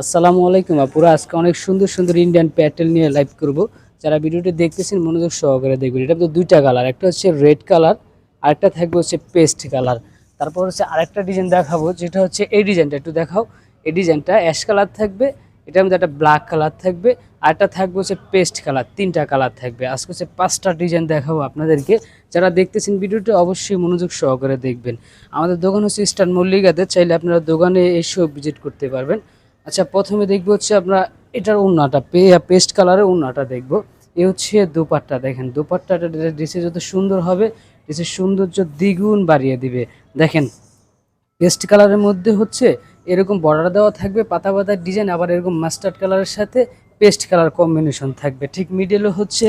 আসসালামু আলাইকুম আপুরা। আজকে অনেক সুন্দর সুন্দর ইন্ডিয়ান প্যাটেল নিয়ে লাইভ করব। যারা ভিডিওটি দেখতেছেন, মনোযোগ সহকারে দেখবেন। এটা তো দুইটা কালার একটা হচ্ছে রেড কালার আরেকটা থাকবে হচ্ছে পেস্ট কালার তারপর হচ্ছে আরেকটা ডিজাইন দেখাবো, যেটা হচ্ছে এই ডিজাইনটা একটু দেখাও। এই ডিজাইনটা অ্যাশ কালার থাকবে, এটার মধ্যে একটা ব্ল্যাক কালার থাকবে, আরেকটা থাকবে হচ্ছে পেস্ট কালার তিনটা কালার থাকবে। আজকে হচ্ছে পাঁচটা ডিজাইন দেখাবো আপনাদেরকে। যারা দেখতেছেন ভিডিওটি, অবশ্যই মনোযোগ সহকারে দেখবেন। আমাদের দোকান হচ্ছে ইস্টার্ন মল্লিকাতে চাইলে আপনারা দোকানে এসেও ভিজিট করতে পারবেন। আচ্ছা প্রথমে দেখব হচ্ছে আমরা এটার উন্নাটা, পে, পেস্ট কালারের উন্নাটা দেখব। এ হচ্ছে দোপাট্টা, দেখেন দোপাট্টাটা ড্রেসে যত সুন্দর হবে ড্রেসের সৌন্দর্য দ্বিগুণ বাড়িয়ে দিবে। দেখেন, পেস্ট কালারের মধ্যে হচ্ছে এরকম বর্ডার দেওয়া থাকবে পাতা পাতার ডিজাইন, আবার এরকম মাস্টার্ড কালারের সাথে পেস্ট কালার কম্বিনেশন থাকবে। ঠিক মিডলে হচ্ছে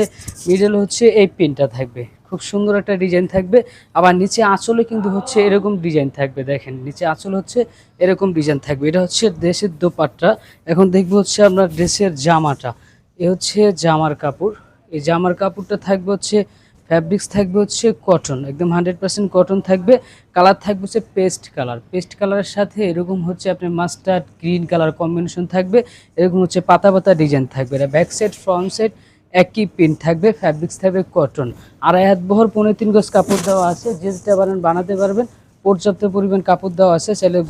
মিডলে হচ্ছে এই পিনটা থাকবে। খুব সুন্দর একটা ডিজাইন থাকবে। আবার নিচে আঁচলে কিন্তু হচ্ছে এরকম ডিজাইন থাকবে, দেখেন। নিচে আঁচল হচ্ছে এরকম ডিজাইন থাকবে। এটা হচ্ছে ড্রেসের দোপাট্টা। এখন দেখব হচ্ছে আপনার ড্রেসের জামাটা। এ হচ্ছে জামার কাপড়। এই জামার কাপড়টা থাকবে হচ্ছে ফ্যাব্রিক্স থাকবে হচ্ছে কটন একদম হান্ড্রেড পার্সেন্ট কটন থাকবে। কালার থাকবে হচ্ছে পেস্ট কালার পেস্ট কালারের সাথে এরকম হচ্ছে আপনার মাস্টার্ড গ্রিন কালার কম্বিনেশন থাকবে। এরকম হচ্ছে পাতা পাতা ডিজাইন থাকবে। এটা ব্যাক সাইড ফ্রন্ট সাইড একই প্রিন্ট থাকবে ফ্যাব্রিক্স থাকবে কটন আড়াই হাত বহর পনেরো তিন গজ কাপড় দেওয়া আছে যেটা পারেন বানাতে পারবেন। পর্যাপ্ত পরিমাণ কাপড় দেওয়া আছে, চাইলে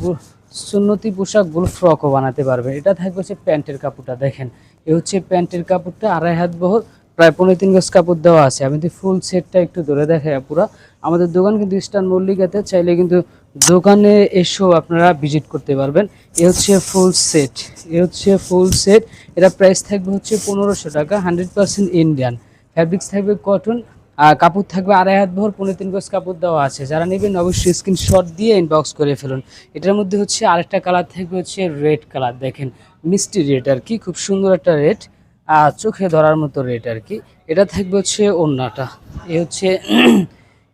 সুন্নতি পোশাক, গুলো ফ্রকও বানাতে পারবেন। এটা থাকবে হচ্ছে প্যান্টের কাপড়টা, দেখেন। এ হচ্ছে প্যান্টের কাপড়টা, আড়াই হাত বহর, প্রায় পনেরো তিন গজ কাপড় দেওয়া আছে। আমি যদি ফুল সেটটা একটু ধরে দেখাই পুরো। আমাদের দোকান কিন্তু ইস্টার্ন মল্লিকাতে, চাইলে কিন্তু দোকানে এসেও আপনারা ভিজিট করতে পারবেন। এ হচ্ছে ফুল সেট এ হচ্ছে ফুল সেট এটা প্রাইস থাকবে হচ্ছে পনেরোশো টাকা হান্ড্রেড পার্সেন্ট ইন্ডিয়ান ফ্যাব্রিক্স থাকবে কটন আর কাপড় থাকবে আড়াই হাত ভর, পনেরো তিন গজ কাপড় দেওয়া আছে। যারা নেবেন অবশ্যই স্ক্রিনশট দিয়ে ইনবক্স করে ফেলুন। এটার মধ্যে হচ্ছে আরেকটা কালার থাকবে হচ্ছে রেড কালার দেখেন, মিষ্টি রেড আর কি, খুব সুন্দর একটা রেড আর চোখে ধরার মতো রেড আর কি। এটা থাকবে হচ্ছে ওড়নাটা। এ হচ্ছে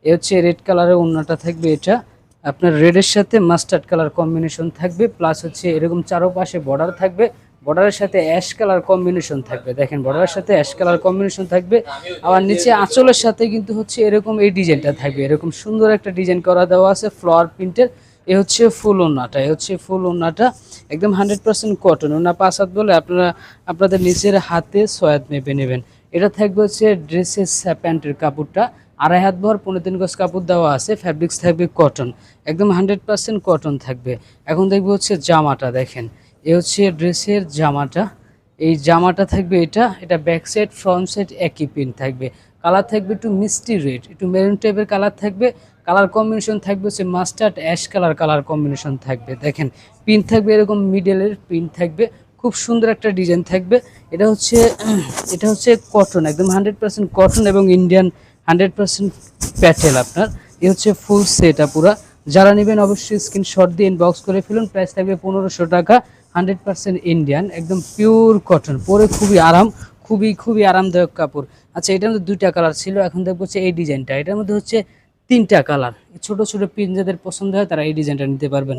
এ হচ্ছে রেড কালারের ওড়নাটা থাকবে এটা। আপনার রেডের সাথে মাস্টার্ড কালার কম্বিনেশন থাকবে প্লাস হচ্ছে এরকম চারোপাশে বর্ডার থাকবে বর্ডারের সাথে অ্যাশ কালার কম্বিনেশন থাকবে। দেখেন বর্ডারের সাথে অ্যাশ কালার কম্বিনেশন থাকবে, আবার নিচে আঁচলের সাথে কিন্তু হচ্ছে এরকম এই ডিজাইনটা থাকবে। এরকম সুন্দর একটা ডিজাইন করা দেওয়া আছে ফ্লাওয়ার প্রিন্টের এ হচ্ছে ফুল ওনাটা এ হচ্ছে ফুল ওনাটা একদম হান্ড্রেড পার্সেন্ট কটন ওনা পাঁচ হাত বলে আপনারা, আপনাদের নিজের হাতে সয়াত মেপে নেবেন। এটা থাকবে হচ্ছে ড্রেসের প্যান্টের কাপড়টা। আড়াই হাত ভর, পনেরো তিন গজ কাপড় দেওয়া আছে ফ্যাব্রিক্স থাকবে কটন একদম হান্ড্রেড পার্সেন্ট কটন থাকবে। এখন দেখব হচ্ছে জামাটা, দেখেন। এ হচ্ছে ড্রেসের জামাটা। এই জামাটা থাকবে এটা এটা ব্যাক সাইড ফ্রন্ট সাইড একই প্রিন্ট থাকবে। কালার থাকবে একটু মিষ্টি রেড একটু মেরুন টাইপের কালার থাকবে। কালার কম্বিনেশন থাকবে হচ্ছে mustard ash colour colour combination থাকবে, দেখেন। প্রিন্ট থাকবে এরকম মিডলের প্রিন্ট থাকবে। খুব সুন্দর একটা ডিজাইন থাকবে। এটা হচ্ছে এটা হচ্ছে কটন একদম হান্ড্রেড পার্সেন্ট কটন এবং ইন্ডিয়ান হান্ড্রেড পার্সেন্ট প্যাটেল আপনার। এ হচ্ছে ফুল সেট পুরা। যারা নেবেন অবশ্যই স্ক্রিনশট দিয়ে ইনবক্স করে ফেলুন। প্রাইস থাকবে পনেরোশো টাকা। হান্ড্রেড পার্সেন্ট ইন্ডিয়ান একদম পিওর কটন পরে খুবই আরাম, খুবই খুবই আরামদায়ক কাপড়। আচ্ছা এটার মধ্যে দুইটা কালার ছিল। এখন দেখব হচ্ছে এই ডিজাইনটা এটার মধ্যে হচ্ছে তিনটা কালার ছোট ছোট পিন যাদের পছন্দ হয়, তারা এই ডিজাইনটা নিতে পারবেন।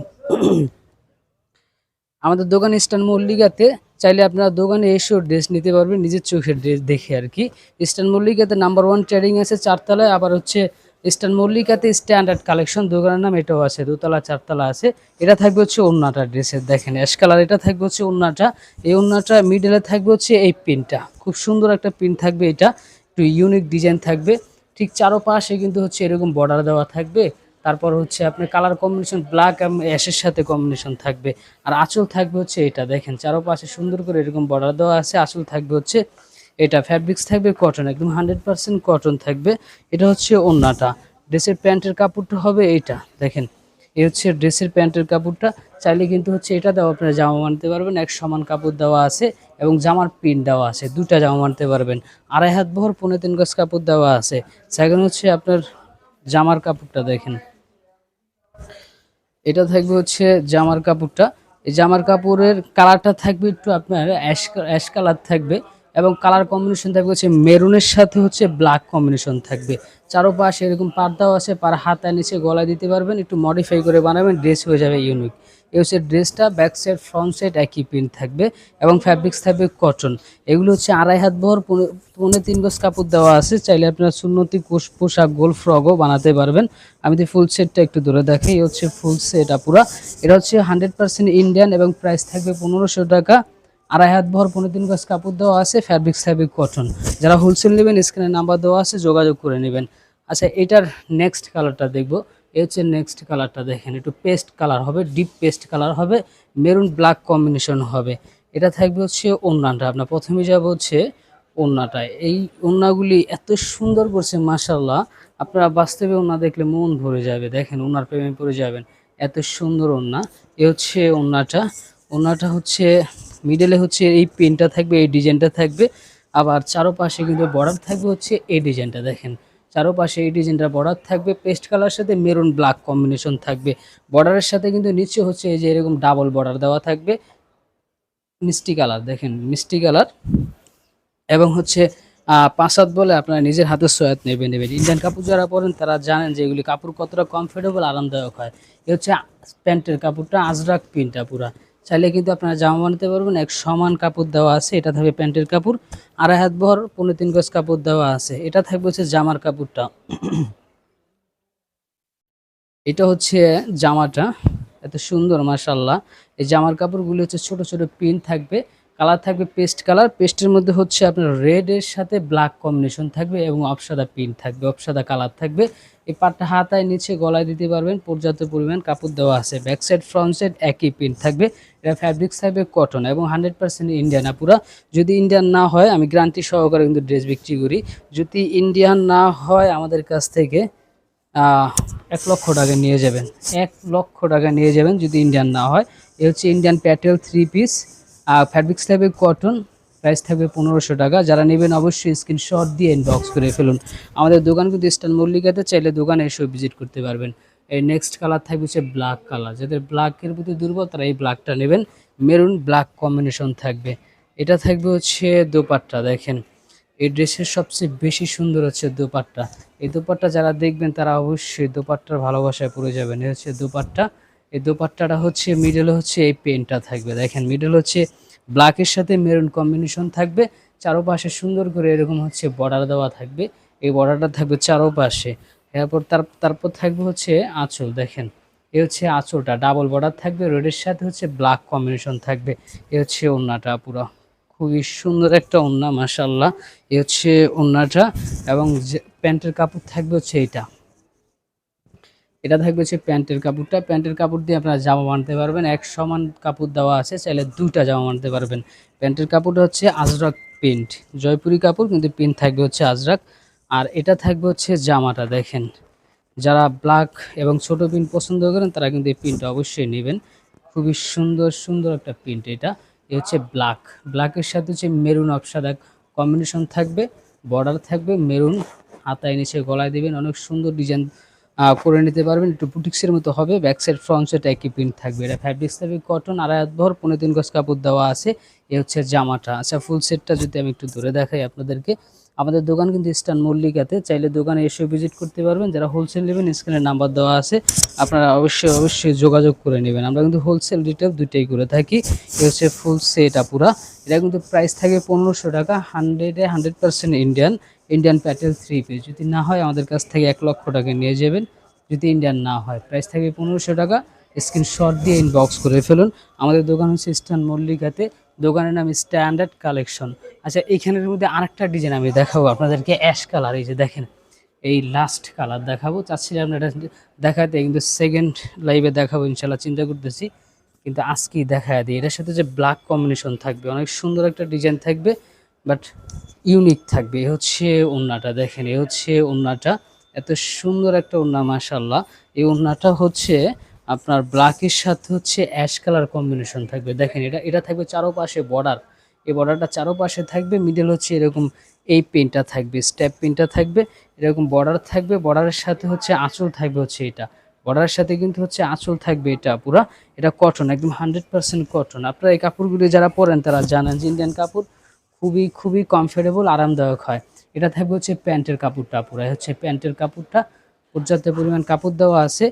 আমাদের দোকান ইস্টার্ন মল্লিকাতে চাইলে আপনারা দোকানে এসেও ড্রেস নিতে পারবেন, নিজের চোখের ড্রেস দেখে আর কি। ইস্টার্ন মল্লিকাতে নাম্বার ওয়ান ট্রেডিং আছে চারতলায়, আবার হচ্ছে ইস্টার্ন মল্লিকাতে স্ট্যান্ডার্ড কালেকশন দোকানের নাম এটাও আছে, দোতলা, চারতলা আছে। এটা থাকবে হচ্ছে ওন্নাটা ড্রেসের দেখেন অ্যাশ কালার এটা থাকবে হচ্ছে ওন্নাটা এই ওন্নাটা মিডলে থাকবে হচ্ছে এই পিনটা খুব সুন্দর একটা পিন থাকবে এটা, একটু ইউনিক ডিজাইন থাকবে। ঠিক চারোপাশে কিন্তু হচ্ছে এরকম বর্ডার দেওয়া থাকবে। তারপর হচ্ছে আপনার কালার কম্বিনেশন ব্ল্যাক অ্যাশের সাথে কম্বিনেশন থাকবে। আর আঁচল থাকবে হচ্ছে এটা, দেখেন চারোপাশে সুন্দর করে এরকম বর্ডার দেওয়া আছে, আঁচল থাকবে হচ্ছে এটা। ফ্যাব্রিক্স থাকবে কটন একদম হান্ড্রেড পার্সেন্ট কটন থাকবে। এটা হচ্ছে ওন্নাটা। ড্রেসের প্যান্টের কাপড়টা হবে এইটা, দেখেন। এই হচ্ছে ড্রেসের প্যান্টের কাপড়টা। চাইলে কিন্তু হচ্ছে এটা দেওয়া, আপনারা জামা মানতে পারবেন, এক সমান কাপড় দেওয়া আছে এবং জামার পিন দেওয়া আছে দুটা জামা মানতে পারবেন। আড়াই হাত বহর পনেরো তিন গজ কাপড় দেওয়া আছে। সেকেন্ড হচ্ছে আপনার জামার কাপড়টা দেখেন। এটা থাকবে হচ্ছে জামার কাপড়টা। এই জামার কাপড়ের কালারটা থাকবে একটু আপনার অ্যাশ অ্যাশ কালার থাকবে এবং কালার কম্বিনেশন থাকবে হচ্ছে মেরুনের সাথে হচ্ছে ব্ল্যাক কম্বিনেশন থাকবে। চারোপাশে এরকম পার্দাও আছে, পার হাতায় নিচে গলায় দিতে পারবেন, একটু মডিফাই করে বানাবেন ড্রেস হয়ে যাবে ইউনিক এই হচ্ছে ড্রেসটা ব্যাক সাইড ফ্রন্ট সাইড একই প্রিন্ট থাকবে এবং ফ্যাব্রিক্স থাকবে কটন এগুলো হচ্ছে আড়াই হাত বহর পনেরো পৌনে তিন গজ কাপড় দেওয়া আছে। চাইলে আপনারা সুন্নতি, কোষ- পোশাক গোল ফ্রকও বানাতে পারবেন। আমি তো ফুল সেটটা একটু দূরে দেখাই, এই হচ্ছে ফুল সেট আপুরা। এটা হচ্ছে হান্ড্রেড পার্সেন্ট ইন্ডিয়ান এবং প্রাইস থাকবে পনেরোশো টাকা। আড়াই হাত ভর পনেরো তিন গজ কাপড় দেওয়া আছে ফ্যাব্রিক্স থাকবে কটন যারা হোলসেল নেবেন স্ক্রিনে নাম্বার দেওয়া আছে, যোগাযোগ করে নেবেন। আচ্ছা এটার নেক্সট কালারটা দেখব। এই হচ্ছে নেক্সট কালারটা দেখেন, একটু পেস্ট কালার হবে ডিপ পেস্ট কালার হবে মেরুন ব্ল্যাক কম্বিনেশন হবে। এটা থাকবে হচ্ছে ওন্নাটা আপনার প্রথমে যাব হচ্ছে ওন্নাটায় এই ওন্নাগুলি এত সুন্দর করছে মাসাল্লাহ আপনারা বাস্তবে ওন্না দেখলে মন ভরে যাবে। দেখেন ওনার প্রেমে পড়ে যাবেন। এত সুন্দর ওন্না এ হচ্ছে ওন্নাটা ওন্নাটা হচ্ছে মিডলে হচ্ছে এই পেনটা থাকবে, এই ডিজাইনটা থাকবে। আবার চারোপাশে কিন্তু বর্ডার থাকবে হচ্ছে এই ডিজাইনটা দেখেন চারোপাশে এই ডিজাইনটা বর্ডার থাকবে পেস্ট কালার সাথে মেরুন ব্ল্যাক কম্বিনেশন থাকবে। বর্ডারের সাথে কিন্তু নিচে হচ্ছে এই যে এরকম ডাবল বর্ডার দেওয়া থাকবে। মিষ্টি কালার দেখেন মিষ্টি কালার এবং হচ্ছে পাঁচ হাত বলে আপনারা নিজের হাতে সয়াত নেবে নেবেন। ইন্ডিয়ান কাপড় যারা পরেন, তারা জানেন যে এগুলি কাপড় কতটা কমফোর্টেবল আরামদায়ক হয়। এ হচ্ছে প্যান্টের কাপড়টা আজরাক প্রিন্টটা পুরা। চাইলে কিন্তু আপনারা জামা বানাতে পারবেন। এক সমান কাপড় দেওয়া আছে, এটা থাকবে প্যান্টের কাপড়। আড়াই হাত ভর, পনেরো তিন গজ কাপড় দেওয়া আছে। এটা থাকবে হচ্ছে জামার কাপড়টা। এটা হচ্ছে জামাটা। এত সুন্দর মাশাল্লাহ এই জামার কাপড়গুলি হচ্ছে ছোট ছোট পিন থাকবে। কালার থাকবে পেস্ট কালার। পেস্টের মধ্যে হচ্ছে আপনার রেডের সাথে ব্ল্যাক কম্বিনেশন থাকবে এবং অপসাদা পিন থাকবে, অপসাদা কালার থাকবে। এই পাটটা হাতায় নিচে গলায় দিতে পারবেন, পর্যাপ্ত পরিমাণ কাপড় দেওয়া আছে। ব্যাক সাইড ফ্রন্ট সাইড একই প্রিন্ট থাকবে। এটা ফ্যাব্রিক্স থাকবে কটন এবং হান্ড্রেড পার্সেন্ট ইন্ডিয়ান পুরা। যদি ইন্ডিয়ান না হয়, আমি গ্রান্টি সহকারে কিন্তু ড্রেস বিক্রি করি। যদি ইন্ডিয়ান না হয়, আমাদের কাছ থেকে এক লক্ষ টাকা নিয়ে যাবেন। এক লক্ষ টাকা নিয়ে যাবেন যদি ইন্ডিয়ান না হয়। এ হচ্ছে Indian Patel three piece fabrics থাকবে কটন প্রাইস থাকবে পনেরোশো টাকা। যারা নেবেন অবশ্যই স্ক্রিনশট দিয়ে ইনবক্স করে ফেলুন। আমাদের দোকান কিন্তু ইস্টার্ন মল্লিকাতে, চাইলে দোকানে এসে ভিজিট করতে পারবেন। এই নেক্সট কালার থাকবে হচ্ছে ব্ল্যাক কালার যাদের ব্ল্যাকের প্রতি দুর্বল, তারা এই ব্ল্যাকটা নেবেন। মেরুন ব্ল্যাক কম্বিনেশন থাকবে। এটা থাকবে হচ্ছে দোপাট্টা, দেখেন। এই ড্রেসের সবচেয়ে বেশি সুন্দর হচ্ছে দোপাট্টা। এই দোপাট্টা যারা দেখবেন, তারা অবশ্যই দোপাট্টার ভালোবাসায় পড়ে যাবেন। এই হচ্ছে দোপাট্টা। এই দোপাট্টাটা হচ্ছে মিডলে হচ্ছে এই পেনটা থাকবে। দেখেন মিডল হচ্ছে ব্ল্যাকের সাথে মেরুন কম্বিনেশন থাকবে, চারোপাশে সুন্দর করে এরকম হচ্ছে বর্ডার দেওয়া থাকবে। এই বর্ডারটা থাকবে চারোপাশে। এরপর তার, তারপর থাকবে হচ্ছে আঁচল, দেখেন। এ হচ্ছে আঁচলটা, ডাবল বর্ডার থাকবে, রেডের সাথে হচ্ছে ব্ল্যাক কম্বিনেশন থাকবে। এ হচ্ছে ওড়নাটা পুরো, খুবই সুন্দর একটা ওড়না মাশাল্লাহ এ হচ্ছে ওড়নাটা এবং যে প্যান্টের কাপড় থাকবে হচ্ছে এইটা। এটা থাকবে হচ্ছে প্যান্টের কাপড়টা। প্যান্টের কাপড় দিয়ে আপনারা জামা বানাতে পারবেন। এক সমান কাপড় দেওয়া আছে, চাইলে দুইটা জামা বানাতে পারবেন। প্যান্টের কাপড়টা হচ্ছে আজরাক প্রিন্ট। জয়পুরি কাপড়, কিন্তু প্রিন্ট থাকবে হচ্ছে আজরাক। আর এটা থাকবে হচ্ছে জামাটা, দেখেন। যারা ব্ল্যাক এবং ছোট প্রিন্ট পছন্দ করেন, তারা কিন্তু এই প্রিন্টটা অবশ্যই নেবেন। খুবই সুন্দর সুন্দর একটা প্রিন্ট এটা। এ হচ্ছে ব্ল্যাক। ব্ল্যাকের সাথে হচ্ছে মেরুন অপসাদা কম্বিনেশন থাকবে। বর্ডার থাকবে মেরুন। হাতায় নিচে গলায় দেবেন। অনেক সুন্দর ডিজাইন করে নিতে পারবেন। একটু বুটিক্সের মতো হবে। ব্যাক সাইড ফ্রন্ট সাইড একই প্রিন্ট থাকবে। এটা ফ্যাব্রিক্স থাকবে। কটন আড়াই ভর পনেরো তিন গজ কাপড় দেওয়া আছে। এ হচ্ছে জামাটা। আচ্ছা ফুল সেটটা যদি আমি একটু ধরে দেখাই আপনাদেরকে। আমাদের দোকান কিন্তু ইস্টার্ন মল্লিকাতে। চাইলে দোকানে এসে ভিজিট করতে পারবেন। যারা হোলসেল নেবেন স্ক্রিনে নাম্বার দেওয়া আছে। আপনারা অবশ্যই অবশ্যই যোগাযোগ করে নেবেন। আমরা কিন্তু হোলসেল রিটেল দুইটাই করে থাকি। এ হচ্ছে ফুল সেট আপুরা এটা কিন্তু প্রাইস থাকে পনেরোশো টাকা। হান্ড্রেডে hundred percent Indian Indian Patel three piece যদি না হয়, আমাদের কাছ থেকে এক লক্ষ টাকা নিয়ে যাবেন। যদি ইন্ডিয়ান না হয় প্রাইস থাকবে পনেরোশো টাকা। স্ক্রিনশট দিয়ে ইনবক্স করে ফেলুন। আমাদের দোকান হচ্ছে ইস্টার্ন মল্লিকাতে। দোকানের নাম স্ট্যান্ডার্ড কালেকশন আচ্ছা এইখানের মধ্যে আরেকটা ডিজাইন আমি দেখাবো আপনাদেরকে। অ্যাশ কালার এই যে দেখেন। এই লাস্ট কালার দেখাবো। চাচ্ছিলাম এটা দেখাতে, কিন্তু সেকেন্ড লাইভে দেখাবো, ইনশাল্লাহ। চিন্তা করতেছি, কিন্তু আজকেই দেখা দিই। এটার সাথে যে ব্ল্যাক কম্বিনেশন থাকবে, অনেক সুন্দর একটা ডিজাইন থাকবে বাট ইউনিক থাকবে। এ হচ্ছে ওড়নাটা, দেখেন, এ হচ্ছে ওড়নাটা। এত সুন্দর একটা ওড়না মাশাল্লাহ এই ওড়নাটা হচ্ছে আপনার ব্ল্যাকের সাথে হচ্ছে অ্যাশ কালার কম্বিনেশন থাকবে। দেখেন, এটা এটা থাকবে চারোপাশে বর্ডার এই বর্ডারটা চারোপাশে থাকবে মিডল হচ্ছে এরকম এই পেনটা থাকবে স্টেপ পেনটা থাকবে, এরকম বর্ডার থাকবে বর্ডারের সাথে হচ্ছে আঁচল থাকবে হচ্ছে এটা। বর্ডারের সাথে কিন্তু হচ্ছে আঁচল থাকবে এটা পুরা। এটা কটন একদম হান্ড্রেড পার্সেন্ট কটন আপনারা এই কাপড়গুলি যারা পরেন, তারা জানেন যে ইন্ডিয়ান কাপড় খুবই খুবই কমফোর্টেবল আরামদায়ক হয়। এটা থাকবে হচ্ছে প্যান্টের কাপড়টা পুরো, এই হচ্ছে প্যান্টের কাপড়টা। পর্যাপ্ত পরিমাণ কাপড় দেওয়া আছে।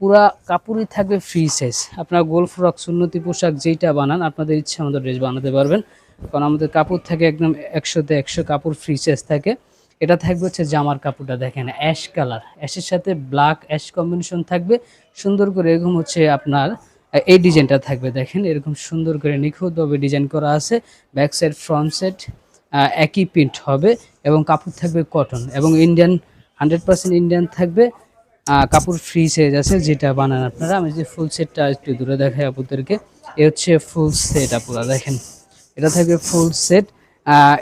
পুরা কাপড়ই থাকবে ফ্রি সাইজ আপনার গোল ফ্রক সুন্নতি পোশাক যেইটা বানান, আপনাদের ইচ্ছে আমাদের ড্রেস বানাতে পারবেন। কারণ আমাদের কাপড় থাকে একদম একশোতে একশো কাপড় ফ্রি সাইজ থাকে। এটা থাকবে হচ্ছে জামার কাপড়টা, দেখেন অ্যাশ কালার অ্যাশের সাথে ব্ল্যাক অ্যাশ কম্বিনেশন থাকবে। সুন্দর করে এরকম হচ্ছে আপনার, এই ডিজাইনটা থাকবে, দেখেন, এরকম সুন্দর করে নিখুঁতভাবে ডিজাইন করা আছে। ব্যাক সাইড ফ্রন্ট সাইড একই প্রিন্ট হবে এবং কাপড় থাকবে কটন এবং ইন্ডিয়ান হান্ড্রেড পার্সেন্ট ইন্ডিয়ান থাকবে। কাপড় ফ্রি সাইজ আছে যেটা বানান আপনারা। আমি যে ফুল সেটটা একটু দূরে দেখাই আপনাদেরকে। এ হচ্ছে ফুল সেট আপনারা দেখেন। এটা থাকবে ফুল সেট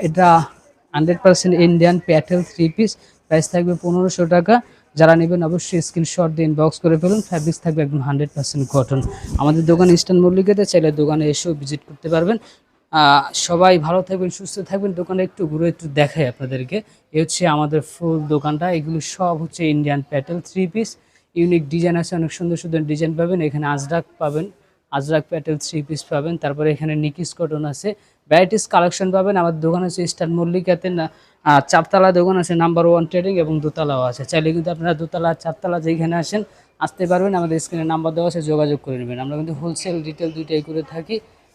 এটা hundred percent Indian Patel three piece price থাকবে পনেরোশো টাকা। যারা নেবেন অবশ্যই স্ক্রিনশট দিয়ে ইনবক্স করে ফেলুন। ফ্যাব্রিক্স থাকবে একদম হান্ড্রেড পার্সেন্ট কটন আমাদের দোকান ইস্টার্ন মল্লিকাতে চাইলে দোকানে এসেও ভিজিট করতে পারবেন। সবাই ভালো থাকবেন, সুস্থ থাকবেন। দোকানে একটু ঘুরে একটু দেখাই আপনাদেরকে। এ হচ্ছে আমাদের ফুল দোকানটা। এগুলো সব হচ্ছে Indian Patel three piece unique design আছে, অনেক সুন্দর সুন্দর ডিজাইন পাবেন। এখানে আজরাক পাবেন। আজরাক প্যাটেল থ্রি পিস পাবেন। তারপরে এখানে নিকিস কটন আছে। ভ্যারাইটিস কালেকশন পাবেন। আমার দোকান আছে স্টার মল্লিকাতে চারতলা দোকান আছে নাম্বার ওয়ান ট্রেডিং এবং দোতলাও আছে। চাইলে কিন্তু আপনারা দোতলা, চারতলা যেখানে আসেন, আসতে পারবেন। আমাদের স্ক্রিনে নাম্বার দেওয়া আছে, যোগাযোগ করে নেবেন। আমরা কিন্তু হোলসেল রিটেল দুইটাই করে থাকি।